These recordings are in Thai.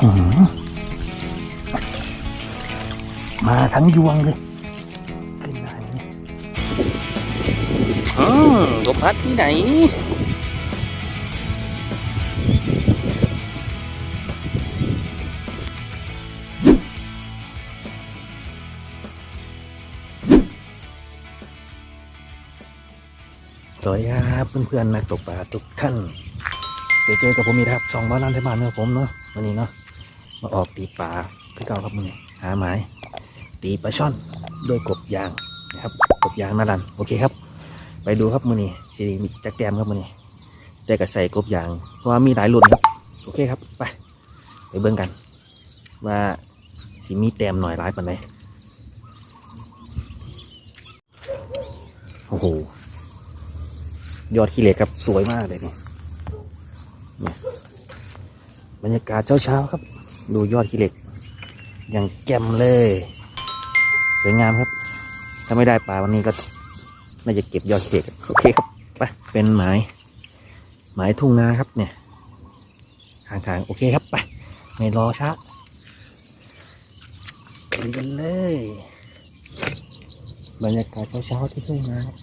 หือมาทั้งยวงเลยขึ้นได้ไหมเนี่ยอืมลมพัดที่ไหนสวัสดีครับเพื่อนๆนักตกปลาทุกท่านเจอเจอกับผมอีกครับสองบ้านนันเทบานเมื่อผมเนาะวันนี้เนาะ มาออกตีปลาพี่เก่าครับมึงหาหมาย ตีปลาช่อนด้วยกบยางนะครับกบยางนาดันโอเคครับ ไปดูครับมือนี้สีมีจักแต้มครับมือนี้แต่ก็ใส่กบยาง เพราะว่ามีหลายรุ่นครับ โอเคครับไปไปเบิ่งกัน ว่าสีมีแต้มหน่อยหลายปันไหนโอ้โหยอดขี้เหล็กครับสวยมากเลยนี่เนี่ยบรรยากาศเช้าๆครับ ดูยอดขี้เหล็ก อย่างแจ่มเลย สวยงามครับ ถ้าไม่ได้ปลาวันนี้ก็ น่าจะเก็บยอดขี้เหล็กโอเคครับไปเป็นหมายหมายทุ่งนาครับเนี่ยทางทางๆโอเคครับไปไม่รอช้าไปกันเลย บรรยากาศเช้าๆที่ทุ่งนาครับ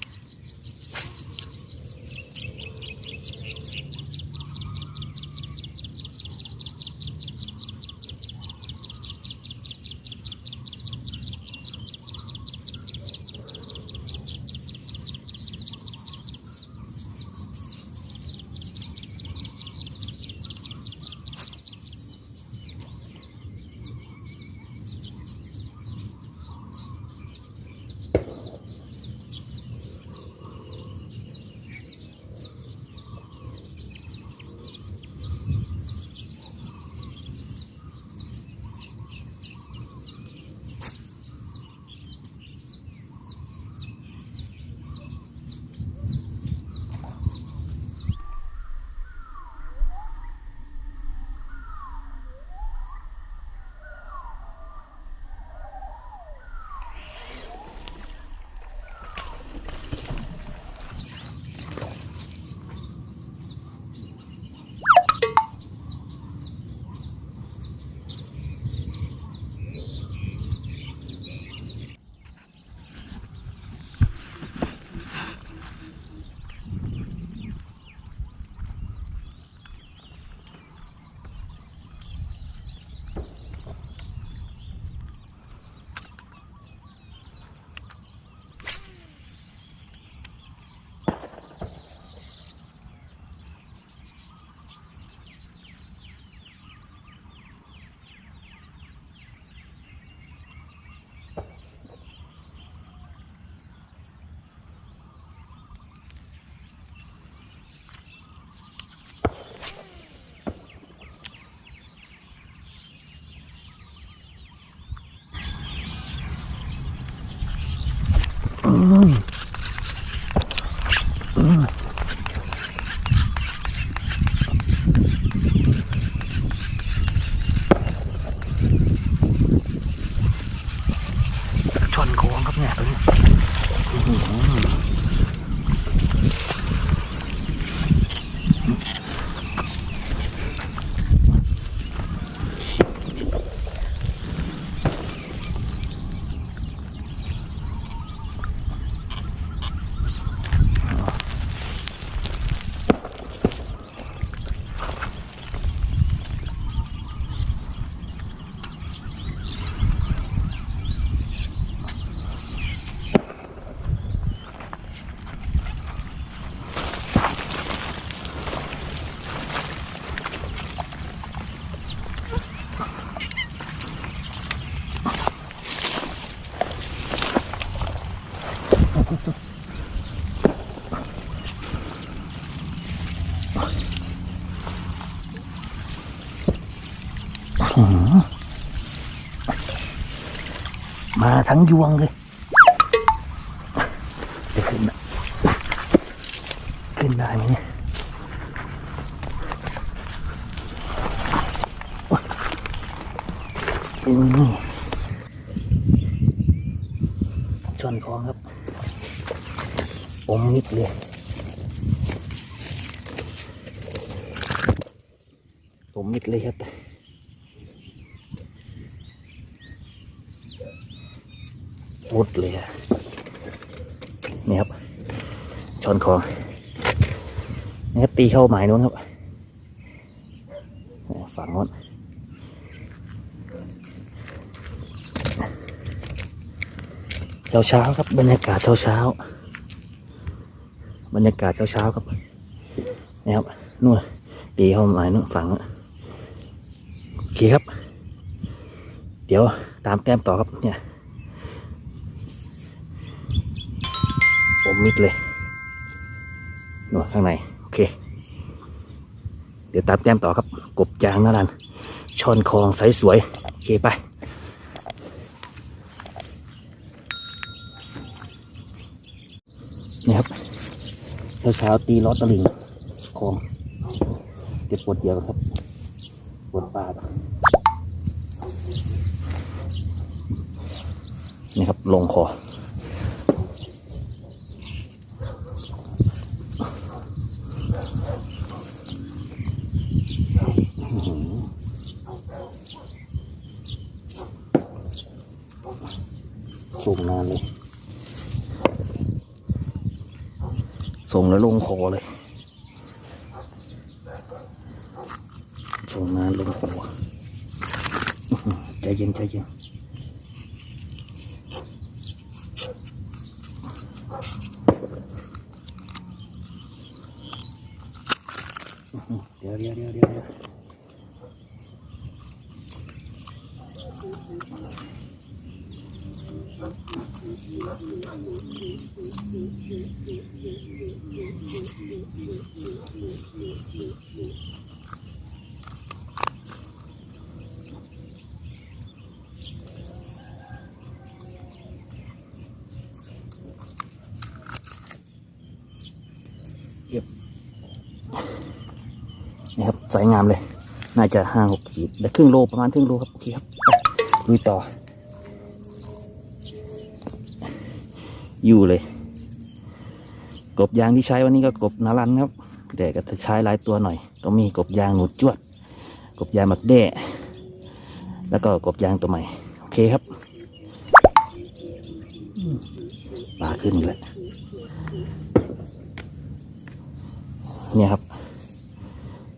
มาทั้งยวงเลยจะขึ้นนะขึ้นได้ไหมเนี่ยชนคลองครับ ผมนิดเลยวผมมิดเลยครับมดเลยนี่ครับช้อนคอนี่ครับตีเข้าหมายนู้นครับฝั่งนู้นเช้าเช้าครับบรรยากาศเช้าเช้า บรรยากาศเช้าๆครับนี่ครับนู่นตีเข้ามายนู้นฝั่งนู้นโอเคครับ เดี๋ยวตามแต้มต่อครับเนี่ยผมมิดเลยหนวข้างใน โอเค เดี๋ยวตามแต้มต่อครับ กบจางนั่นนันช่อนคลองใสสวย โอเคไปนี่ครับ เช้าเช้าๆตีล้อตะลิงคลองเก็บปวดเดียวครับปวดปลานี่ครับ ลงคอส่งนานเลย ส่งแล้วลงคอเลย ส่งนานลงคอใจเย็นใจเย็นเดี๋ยวเดี๋ยวเดี๋ยวเดี๋ยว สวยงามเลย น่าจะห้าหกขีดได้ครึ่งโลประมาณครึ่งโลครับโอเคครับไปลุยต่อ อยู่เลย กบยางที่ใช้วันนี้ก็กบนารันครับแต่ก็จะใช้หลายตัวหน่อย ก็มีกบยางหนูจวด กบยางมักแด้ แล้วก็กบยางตัวใหม่ โอเคครับปลาขึ้นอีกแล้วเนี่ยครับ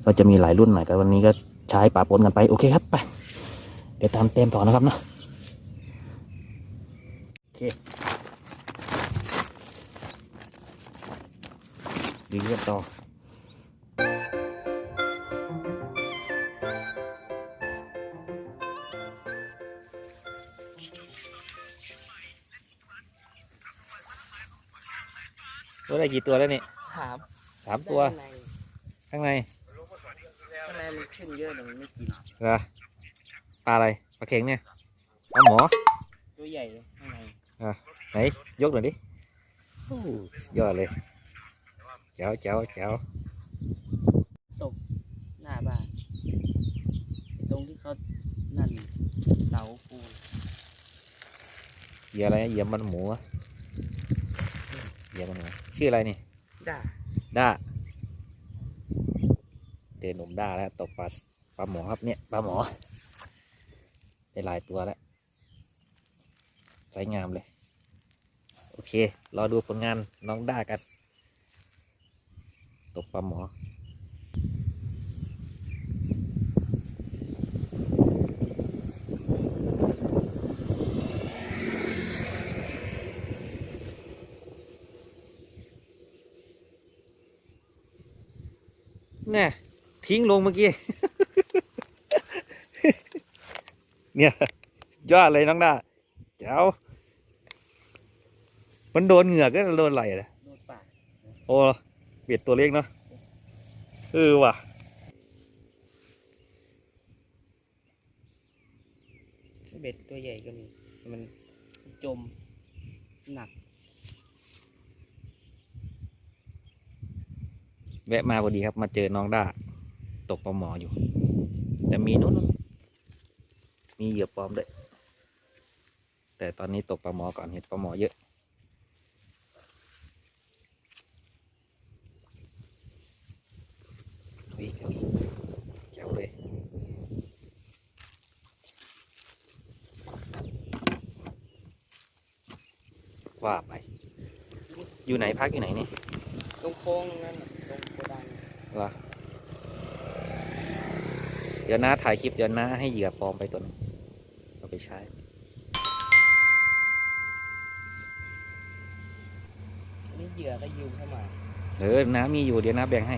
ก็จะมีหลายรุ่นหน่อยแต่วันนี้ก็ใช้ปลาปนกันไปโอเคครับไปเดี๋ยวตามเต็มต่อนะครับเนาะโอเคดีเรียบต่อตัวได้กี่ตัวแล้วนี่ถามสามตัวได้ข้างใน ข้างในมันขึ้นเยอะแต่มันไม่กินเหรอปลาอะไรปลาเข็งเนี่ยปลาหมอตัวใหญ่เลยข้างในไหนยกหน่อยดิโอ้สุดยอดเลยแจ๋วแจ๋วแจ๋วหน้าบ้านตรงที่เขานั่นเสาปูนเหยื่ออะไรนะเหยื่อมันหมูอะเหยื่อมันหมูชื่ออะไรนี่ด่าด้า เจอหนุ่มด้าแล้วตกปลาปลาหมอครับเนี่ยปลาหมอได้หลายตัวแล้วใสงามเลย โอเค รอดูผลงานน้องด้ากัน ตกปลาหมอ น่ะ ทิ้งลงเมื่อกี้ เนี่ย ยอดเลยน้องดาเจ้า มันโดนเหงือกก็โดนไหลเลยโดนปากโอ้เบียดตัวเล็กเนาะเออว่ะเบ็ดตัวใหญ่ก็มี มันจมหนัก แวะมาพอดีครับ มาเจอน้องด้า ตกปลาหมออยู่ แต่มีนู้นมีเหยื่อปลอมด้วย แต่ตอนนี้ตกปลาหมอก่อนเห็นปลาหมอเยอะ เอาอีกเอาอีกแจ๋วเลยว่าไป อยู่ไหนพักอยู่ไหนนี่ตรงโค้งนั่นน่ะตรงโกดังวะ เดี๋ยวน้าถ่ายคลิปเดี๋ยวน้าให้เหยื่อปลอมไปตัวหนึงเอาไปใช้นี่เหยื่อก็ยืมเข้ามาเออน้ามีอยู่เดี๋ยวน้าแบ่งให้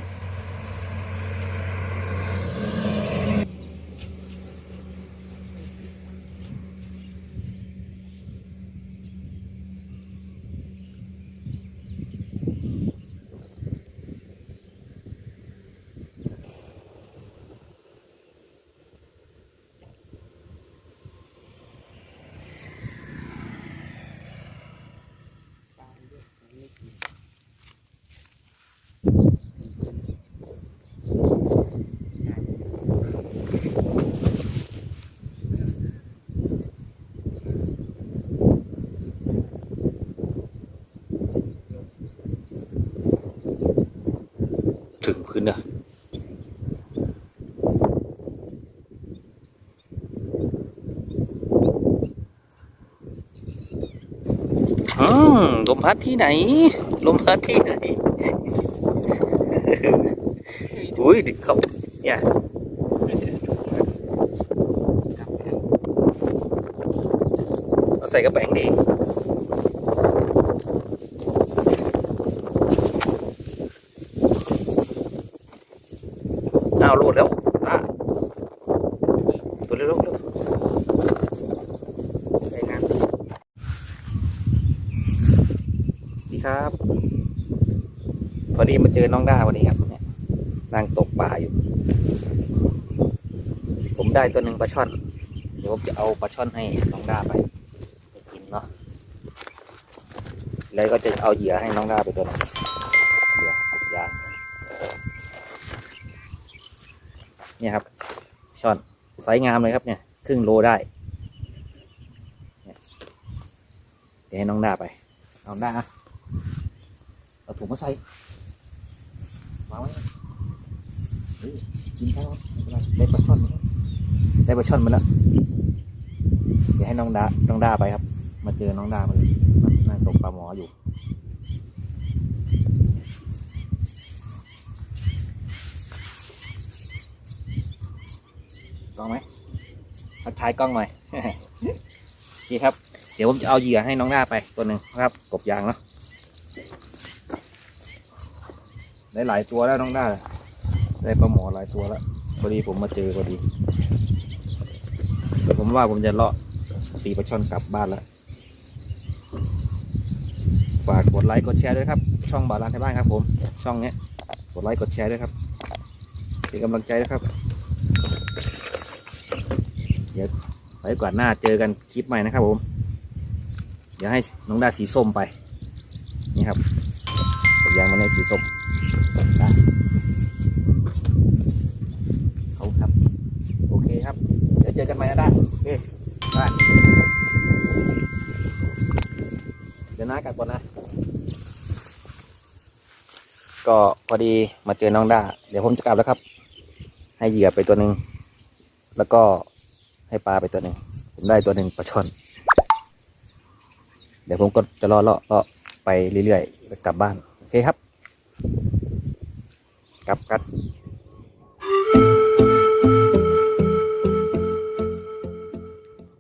ปลาเยอะมันไม่กิน ถึง พื้นเนอะอืมลมพัดที่ไหน ลมพัดที่ไหน อุ้ยดิเขาเนี่ยกลับแล้วเอาใส่กระแป้งดิาวโลดแล้วตัวเร็วๆเร็วใส่งานดีครับ พอดีมาเจอน้องด้าวันนี้ครับเนี่ยนั่งตกปลาอยู่ ผมได้ตัวหนึ่งปลาช่อน เดี๋ยวผมจะเอาปลาช่อนให้น้องด้าไปกินเนาะแล้วก็จะเอาเหยื่อให้น้องด้าไปตัวหนึงเหยื่อยาง เนี่ยครับช่อนไซส์งามเลยครับเนี่ยครึ่งโลได้เดี๋ยวให้น้องด้าไปเอาด้าเอาถุงมาใส่วางไว้เฮ้ยกินข้าวไม่เป็นได้ปลาช่อนได้ปลาช่อนมาแล้วเดี๋ยวให้น้องดาน้องดาไปครับ มาเจอน้องดามาเลยนั่งตกปลาหมออยู่ กล้องไหมทักทายกล้องหน่อยนี่ครับ เดี๋ยวผมจะเอาเหยื่อให้น้องดาไปตัวหนึ่งนะครับ กบยางเนาะได้หลายตัวแล้วน้องดาได้ปลาหมอหลายตัวแล้วพอดีผมมาเจอพอดีผมว่าผมจะเลาะตีปลาช่อนกลับบ้านแล้วฝากกดไลค์กดแชร์ด้วยครับ ช่องบาลานไทยบ้านครับ ผม ช่องเนี้ยกดไลค์กดแชร์ด้วยครับเป็นกำลังใจนะครับ ดี๋ยวไว้ก่อนหน้าเจอกันคลิปใหม่นะครับผม เดี๋ยวให้น้องดาสีส้มไป นี่ครับกดยางมาในสีส้มเขาครับ โอเคครับ เดี๋ยวเจอกันใหม่นะด้าโอเคได้เดี๋ยวน้ากลับก่อนนะ ก็พอดีมาเจอน้องด้า เดี๋ยวผมจะกลับแล้วครับ ให้เหยื่อไปตัวหนึ่งแล้วก็ ให้ปลาไปตัวหนึ่งผมได้ตัวหนึ่งปลาช่อน เดี๋ยวผมก็จะรอเลาะเลาะไปเรื่อยๆกลับบ้าน โอเคครับ กลับกัน